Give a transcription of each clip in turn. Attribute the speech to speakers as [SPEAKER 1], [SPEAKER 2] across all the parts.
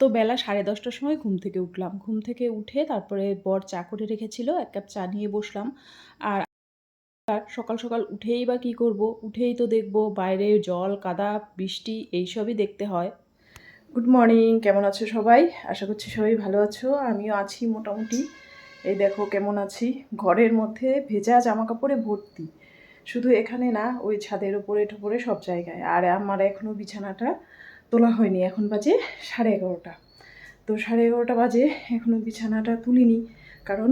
[SPEAKER 1] তো বেলা সাড়ে দশটার সময় ঘুম থেকে উঠলাম। ঘুম থেকে উঠে তারপরে বর চা করে রেখেছিল, এক কাপ চা নিয়ে বসলাম। আর সকাল সকাল উঠেই বা কী করব? উঠেই তো দেখব বাইরে জল, কাদা, বৃষ্টি এইসবই দেখতে হয়। গুড মর্নিং কেমন আছো সবাই? আশা করছি সবাই ভালো আছো। আমিও আছি মোটামুটি। এই দেখো কেমন আছি। ঘরের মধ্যে ভেজা জামা কাপড়ে ভর্তি। শুধু এখানে না, ওই ছাদের ওপরে টোপরে সব জায়গায়। আর আমার এখনও বিছানাটা তোলা হয়নি। এখন বাজে সাড়ে এগারোটা। তো সাড়ে এগারোটা বাজে এখনও বিছানাটা তুলিনি, কারণ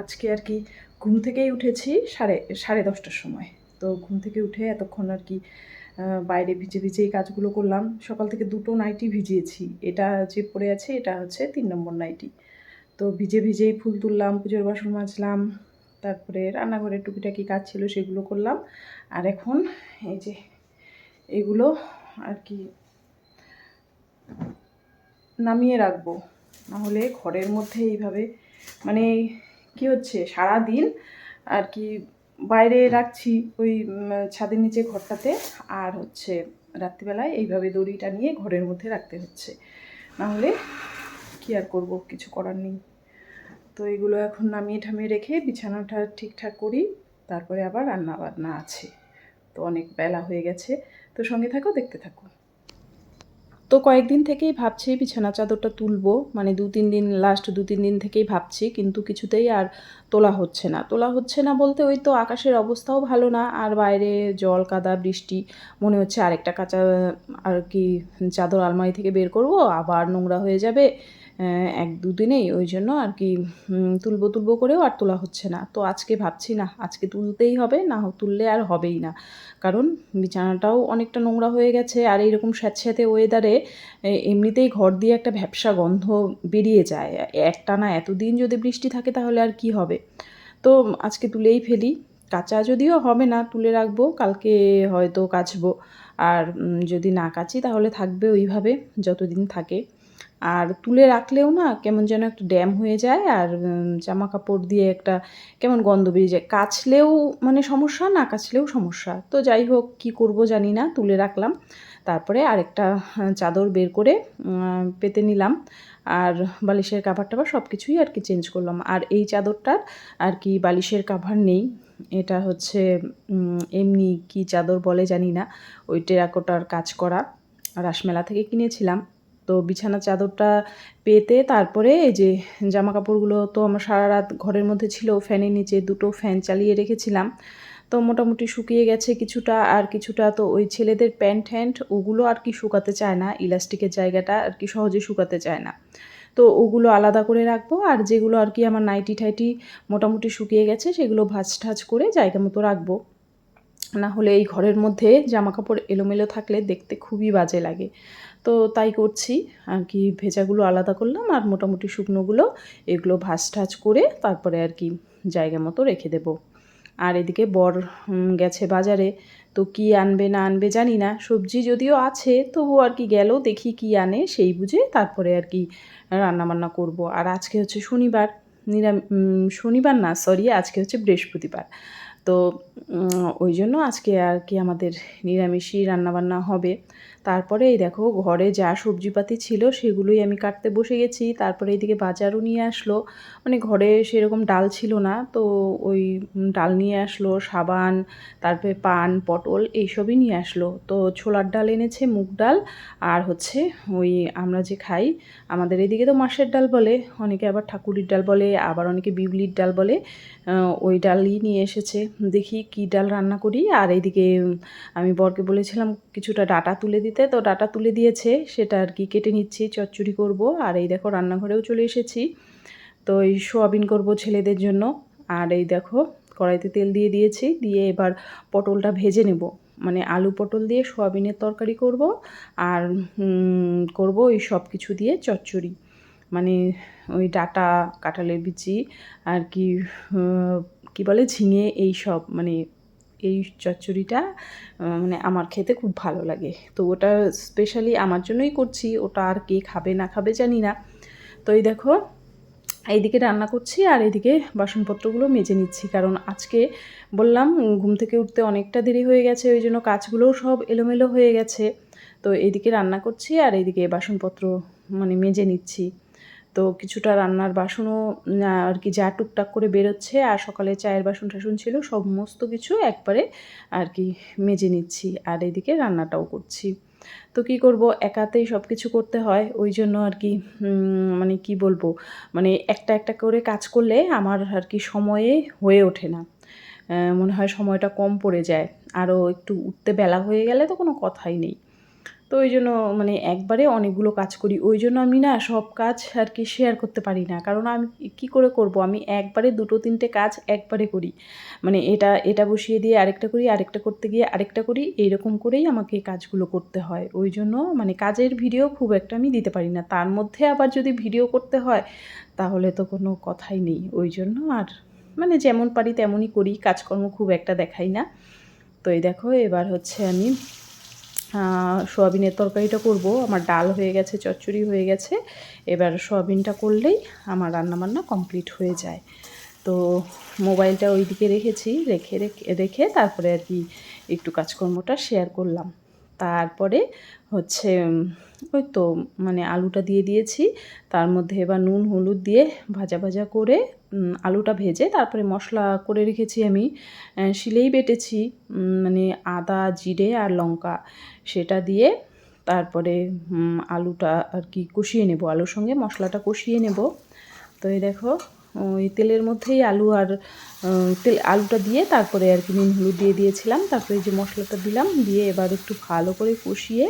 [SPEAKER 1] আজকে আর কি ঘুম থেকেই উঠেছি সাড়ে সাড়ে দশটার সময়। তো ঘুম থেকে উঠে এতক্ষণ আর কি বাইরে ভিজে ভিজে এই কাজগুলো করলাম। সকাল থেকে দুটো নাইটি ভিজিয়েছি। এটা যে পড়ে আছে, এটা হচ্ছে তিন নম্বর নাইটি। তো ভিজে ভিজেই ফুল তুললাম, পুজোর বাসন মাজলাম, তারপরে রান্নাঘরের টুকিটাকি কাজ ছিল সেগুলো করলাম। আর এখন এই যে এগুলো আর কি নামিয়ে রাখব। নাহলে ঘরের মধ্যে এইভাবে মানে কি হচ্ছে সারা দিন আর কি বাইরে রাখছি ওই ছাদের নিচে ঘরটাতে। আর হচ্ছে রাত্রিবেলায় এইভাবে দড়িটা নিয়ে ঘরের মধ্যে রাখতে হচ্ছে। নাহলে কি আর করব, কিছু করার নেই। তো এগুলো এখন নামিয়ে ঠামিয়ে রেখে বিছানাটা ঠিকঠাক করি, তারপরে আবার রান্না বান্না আছে। তো অনেক বেলা হয়ে গেছে। তো সঙ্গে থাকো, দেখতে থাকো। তো কয়েকদিন থেকেই ভাবছি বিছানা চাদরটা তুলবো। মানে দু, তিন দিন লাস্ট দু, তিন দিন থেকেই ভাবছি, কিন্তু কিছুতেই আর তোলা হচ্ছে না। তোলা হচ্ছে না বলতে ওই তো আকাশের অবস্থাও ভালো না, আর বাইরে জল, কাদা, বৃষ্টি, মনে হচ্ছে আরেকটা কাঁচা আর কি চাদর আলমারি থেকে বের করব, আবার নোংরা হয়ে যাবে। এক দুদিনেই ওই জন্য আর কি তুলবো তুলবো করেও আর তোলা হচ্ছে না। তো আজকে ভাবছি না, আজকে তুলতেই হবে, না তুললে আর হবেই না। কারণ বিছানাটাও অনেকটা নোংরা হয়ে গেছে আর এইরকম স্যাঁতস্যাঁতে ওয়েদারে এমনিতেই ঘর দিয়ে একটা ভ্যাবসা গন্ধ বেরিয়ে যায়। একটা না এতদিন যদি বৃষ্টি থাকে তাহলে আর কি হবে? তো আজকে তুলেই ফেলি। কাঁচা যদিও হবে না, তুলে রাখব, কালকে হয়তো কাচবো। আর যদি না কাচি তাহলে থাকবে ওইভাবে, যতদিন থাকে। আর তুলে রাখলেও না কেমন যেন একটা ড্যাম হয়ে যায় আর জামা কাপড় দিয়ে একটা কেমন গন্ধ বেরিয়ে যায়। কাচলেও মানে সমস্যা, না কাচলেও সমস্যা। তো যাই হোক, কি করব জানি না, তুলে রাখলাম। তারপরে আরেকটা চাদর বের করে পেতে নিলাম। আর বালিশের কাভার টাভার সব কিছুই আর কি চেঞ্জ করলাম। আর এই চাদরটার আর কি বালিশের কাভার নেই। এটা হচ্ছে এমনি কি চাদর বলে জানি না। ওই টেরাকোটার কাজ করা। রাসমেলা থেকে কিনেছিলাম। তো বিছানা চাদরটা পেতে তারপরে এই যে জামা কাপড়গুলো তো আমার সারা রাত ঘরের মধ্যে ছিল, ফ্যানের নিচে দুটো ফ্যান চালিয়ে রেখেছিলাম। তো মোটামুটি শুকিয়ে গেছে কিছুটা, আর কিছুটা তো ওই ছেলেদের প্যান্ট হ্যান্ট ওগুলো আর কি শুকাতে চায় না, ইলাস্টিকের জায়গাটা আর কি সহজে শুকাতে চায় না। তো ওগুলো আলাদা করে রাখব, আর যেগুলো আর কি আমার নাইটি ঠাইটি মোটামুটি শুকিয়ে গেছে, সেগুলো ভাজ ঠাজ করে জায়গা মতো রাখব। না হলে এই ঘরের মধ্যে জামা কাপড় এলোমেলো থাকলে দেখতে খুবই বাজে লাগে। তো তাই করছি। আর কি ভেজাগুলো আলাদা করলাম আর মোটামুটি শুকনোগুলো এগুলো ভাজ ঠাজ করে তারপরে আর কি জায়গা মতো রেখে দেব। আর এদিকে বর গেছে বাজারে। তো কি আনবে না আনবে জানি না। সবজি যদিও আছে তবু আর কি গেল, দেখি কি আনে, সেই বুঝে তারপরে আর কি রান্নাবান্না করব। আর আজকে হচ্ছে শনিবার, নিরাম শনিবার না সরি আজকে হচ্ছে বৃহস্পতিবার। তো ওই জন্য আজকে আর কি আমাদের নিরামিষই রান্নাবান্না হবে। তারপরে এই দেখো ঘরে যা সবজিপাতি ছিল সেগুলোই আমি কাটতে বসে গেছি। তারপরে এইদিকে বাজারও নিয়ে আসলো। মানে ঘরে সেরকম ডাল ছিল না, তো ওই ডাল নিয়ে আসলো, সাবান, তারপরে পান, পটল এইসবই নিয়ে আসলো। তো ছোলার ডাল এনেছে, মুগ ডাল আর হচ্ছে ওই আমরা যে খাই, আমাদের এদিকে তো মাসের ডাল বলে, অনেকে আবার ঠাকুরির ডাল বলে, আবার অনেকে বিউলির ডাল বলে ওই ডালই নিয়ে এসেছে। দেখি কি ডাল রান্না করি। আর এইদিকে আমি বরকে বলেছিলাম কিছুটা ডাটা তুলে দিতে। তো ডাটা তুলে দিয়েছে, সেটা আর কি কেটে নিচ্ছি, চচ্চড়ি করব। আর এই দেখো রান্নাঘরেও চলে এসেছি। তো এই সোয়াবিন করব ছেলেদের জন্য। আর এই দেখো কড়াইতে তেল দিয়ে দিয়েছি, দিয়ে এবার পটলটা ভেজে নেব। মানে আলু পটল দিয়ে সোয়াবিনের তরকারি করব আর করব ওই সব কিছু দিয়ে চচ্চড়ি। মানে ওই ডাটা, কাঁঠালের বিচি আর কি কি বলে ঝিঙে, এই সব মানে এই চচ্চড়িটা মানে আমার খেতে খুব ভালো লাগে। তো ওটা স্পেশালি আমার জন্যই করছি, ওটা আর কে খাবে না খাবে জানি না। তো এই দেখো, এইদিকে রান্না করছি আর এইদিকে বাসনপত্রগুলো মেজে নিচ্ছি। কারণ আজকে বললাম, ঘুম থেকে উঠতে অনেকটা দেরি হয়ে গেছে, ওই জন্য কাজগুলোও সব এলোমেলো হয়ে গেছে। তো এইদিকে রান্না করছি আর এইদিকে বাসনপত্র মানে মেজে নিচ্ছি। তো কিছুটা রান্নার বাসনও আর কি যা টুকটাক করে বেরোচ্ছে আর সকালে চায়ের বাসন টাসন ছিল সমস্ত কিছু একবারে আর কি মেজে নিচ্ছি আর এদিকে রান্নাটাও করছি। তো কি করব? একাতেই সব কিছু করতে হয়। ওই জন্য আর কি মানে কি বলব? মানে একটা একটা করে কাজ করলে আমার আর কি সময়ে হয়ে ওঠে না। মনে হয় সময়টা কম পড়ে যায়। আরও একটু উঠতে বেলা হয়ে গেলে তো কোনো কথাই নেই। তো ওই জন্য মানে একবারে অনেকগুলো কাজ করি। ওই জন্য আমি না সব কাজ আর কি শেয়ার করতে পারি না। কারণ আমি কি করে করব? আমি একবারে দুটো, তিনটে কাজ একবারে করি। মানে এটা এটা বসিয়ে দিয়ে আরেকটা করি, আরেকটা করতে গিয়ে আরেকটা করি, এইরকম করেই আমাকে কাজগুলো করতে হয়। ওই জন্য মানে কাজের ভিডিও খুব একটা আমি দিতে পারি না। তার মধ্যে আবার যদি ভিডিও করতে হয়, তাহলে তো কোনো কথাই নেই। ওই জন্য আর মানে যেমন পারি তেমনই করি। কাজকর্ম খুব একটা দেখাই না। তো এই দেখো, এবার হচ্ছে আমি সোয়াবিনের তরকারিটা করব। আমার ডাল হয়ে গেছে, চচ্চড়ি হয়ে গেছে। এবার সোয়াবিনটা করলেই আমার রান্নাবান্না কমপ্লিট হয়ে যায়। তো মোবাইলটা ওইদিকে রেখেছি, রেখে রেখে রেখে তারপরে আর কি একটু কাজকর্মটা শেয়ার করলাম। তারপরে হচ্ছে ওই তো মানে আলুটা দিয়ে দিয়েছি। তার মধ্যে এবার নুন, হলুদ দিয়ে ভাজা ভাজা করে আলুটা ভেজে তারপরে মশলা করে রেখেছি আমি। শিলেই বেটেছি মানে আদা, জিরে আর লঙ্কা সেটা দিয়ে তারপরে আলুটা আর কি কষিয়ে নেব। আলুর সঙ্গে মশলাটা কষিয়ে নেব। তো এই দেখো, ওই তেলের মধ্যেই আলু আর তেল, আলুটা দিয়ে তারপরে আর কি নুন, হলুদ দিয়ে দিয়েছিলাম। তারপরে যে মশলাটা দিলাম, দিয়ে এবার একটু ভালো করে কষিয়ে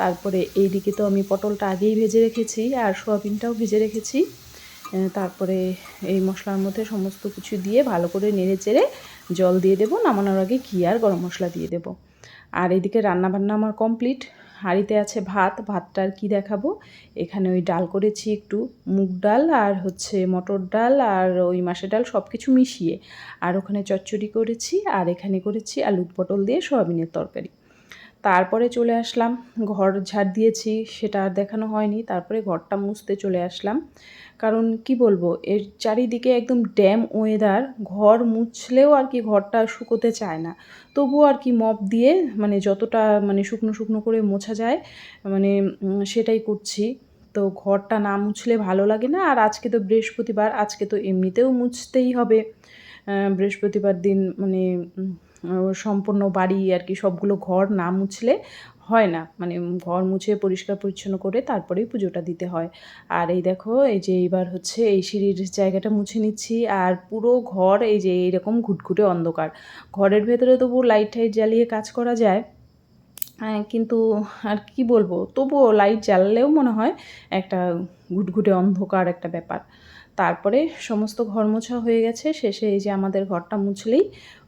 [SPEAKER 1] তারপরে এইদিকে তো আমি পটলটা আগেই ভেজে রেখেছি আর সোয়াবিনটাও ভেজে রেখেছি। তারপরে এই মশলার মধ্যে সমস্ত কিছু দিয়ে ভালো করে নেড়ে চেড়ে জল দিয়ে দেবো। নামানোর আগে ঘি আর গরম মশলা দিয়ে দেবো। আর এদিকে রান্নাবান্না আমার কমপ্লিট। হাঁড়িতে আছে ভাত। ভাতটা আর কী দেখাবো? এখানে ওই ডাল করেছি একটু। মুগ ডাল আর হচ্ছে মটর ডাল আর ওই মাসের ডাল সব কিছু মিশিয়ে। আর ওখানে চচ্চড়ি করেছি। আর এখানে করেছি আলু পটল দিয়ে সয়াবিনের তরকারি। তারপরে চলে আসলাম। ঘর ঝাড় দিয়েছি, সেটা আর দেখানো হয়নি। তারপরে ঘরটা মুছতে চলে আসলাম। কারণ কি বলব, এর চারিদিকে একদম ড্যাম ওয়েদার, ঘর মুছলেও আর কি ঘরটা শুকোতে চায় না। তবুও আর কি মপ দিয়ে মানে যতটা মানে শুকনো শুকনো করে মোছা যায় মানে সেটাই করছি। তো ঘরটা না মুছলে ভালো লাগে না। আর আজকে তো বৃহস্পতিবার, আজকে তো এমনিতেও মুছতেই হবে। বৃহস্পতিবার দিন মানে সম্পূর্ণ বাড়ি আর কি, সবগুলো ঘর না মুছলে হয় না। মানে ঘর মুছে, পরিষ্কার পরিচ্ছন্ন করে তারপরেই পুজোটা দিতে হয়। আর এই দেখো, এই যে এইবার হচ্ছে এই সিঁড়ির জায়গাটা মুছে নিচ্ছি আর পুরো ঘর এই যে এইরকম ঘুটঘুটে অন্ধকার। ঘরের ভেতরে তবু লাইট টাইট জ্বালিয়ে কাজ করা যায়। হ্যাঁ কিন্তু আর কি বলব, তবুও লাইট জ্বাললেও মনে হয় একটা ঘুটঘুটে অন্ধকার একটা ব্যাপার। তারপরে সমস্ত ঘর মোছা হয়ে গেছে, শেষে এই যে আমাদের ঘরটা মুছলেই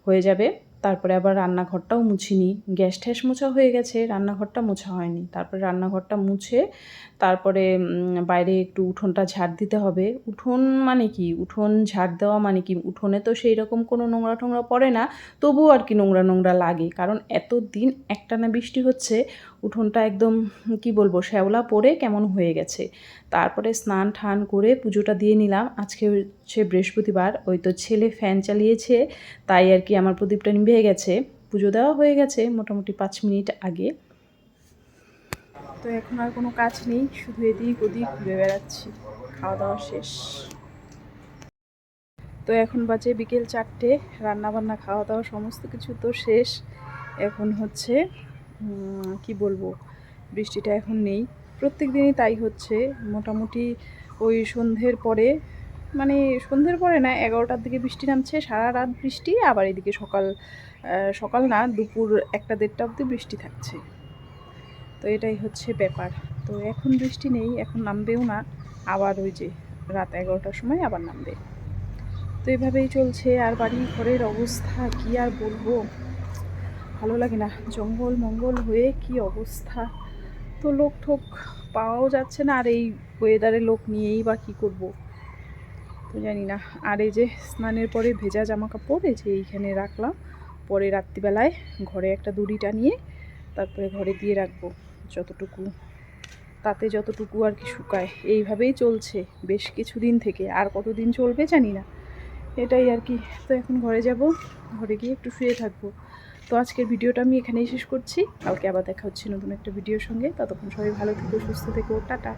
[SPEAKER 1] হয়ে যাবে। তারপরে আবার রান্নাঘরটাও মুছিনি। গ্যাস ঠ্যাস মোছা হয়ে গেছে, রান্নাঘরটা মোছা হয়নি। তারপরে রান্নাঘরটা মুছে তারপরে বাইরে একটু উঠোনটা ঝাড় দিতে হবে। উঠোন মানে কি? উঠোন ঝাড় দেওয়া মানে কি? উঠোনে তো সেই রকম কোনো নোংরা টোংরা পড়ে না, তবুও আর কি নোংরা নোংরা লাগে। কারণ এত দিন একটানা বৃষ্টি হচ্ছে উঠোনটা একদম, কি বলব, শ্যাওলা পরে কেমন হয়ে গেছে। তারপরে স্নান ঠান করে পুজোটা দিয়ে নিলাম। আজকে হচ্ছে বৃহস্পতিবার, ওই তো ছেলে ফ্যান চালিয়েছে, তাই আর কি আমার প্রদীপটা নিভে গেছে। পুজো দেওয়া হয়ে গেছে মোটামুটি পাঁচ মিনিট আগে। তো এখন আর কোনো কাজ নেই, শুধু এদিক ওদিক ঘুরে বেড়াচ্ছি। খাওয়া দাওয়া শেষ। তো এখন বাজে বিকেল চারটে রান্না বান্না খাওয়া দাওয়া সমস্ত কিছু তো শেষ। এখন হচ্ছে কি বলব, বৃষ্টিটা এখন নেই। প্রত্যেক দিনই তাই হচ্ছে। মোটামুটি ওই সন্ধ্যের পরে মানে সন্ধ্যের পরে না, এগারোটার দিকে বৃষ্টি নামছে, সারা রাত বৃষ্টি, আবার এদিকে সকাল সকাল না, দুপুর একটা দেড়টা অবধি বৃষ্টি থাকছে। তো এটাই হচ্ছে ব্যাপার। তো এখন বৃষ্টি নেই, এখন নামবেও না। আবার ওই যে রাত এগারোটার সময় আবার নামবে। তো এভাবেই চলছে। আর বাড়ি ঘরের অবস্থা কি আর বলব? ভালো লাগে না। জঙ্গল মঙ্গল হয়ে কি অবস্থা? তো লোক ঠোক পাওয়াও যাচ্ছে না, আর এই ওয়েদারে লোক নিয়েই বা কী করব? তো জানি না। আর এই যে স্নানের পরে ভেজা জামা কাপড় এই যে এইখানে রাখলাম। পরে রাত্রিবেলায় ঘরে একটা দড়ি টানিয়ে তারপরে ঘরে দিয়ে রাখব যতটুকু। তাতে যতটুকু আর কি শুকায়। এইভাবেই চলছে বেশ কিছুদিন থেকে। আর কতদিন চলবে জানি না। এটাই আর কি। তো এখন ঘরে যাব। ঘরে গিয়ে একটু শুয়ে থাকব। তো আজকের ভিডিওটা আমি এখানেই শেষ করছি। কালকে আবার দেখা হচ্ছে নতুন একটা ভিডিওর সঙ্গে। ততক্ষণ সবাই ভালো থেকো, সুস্থ থেকো, টাটা।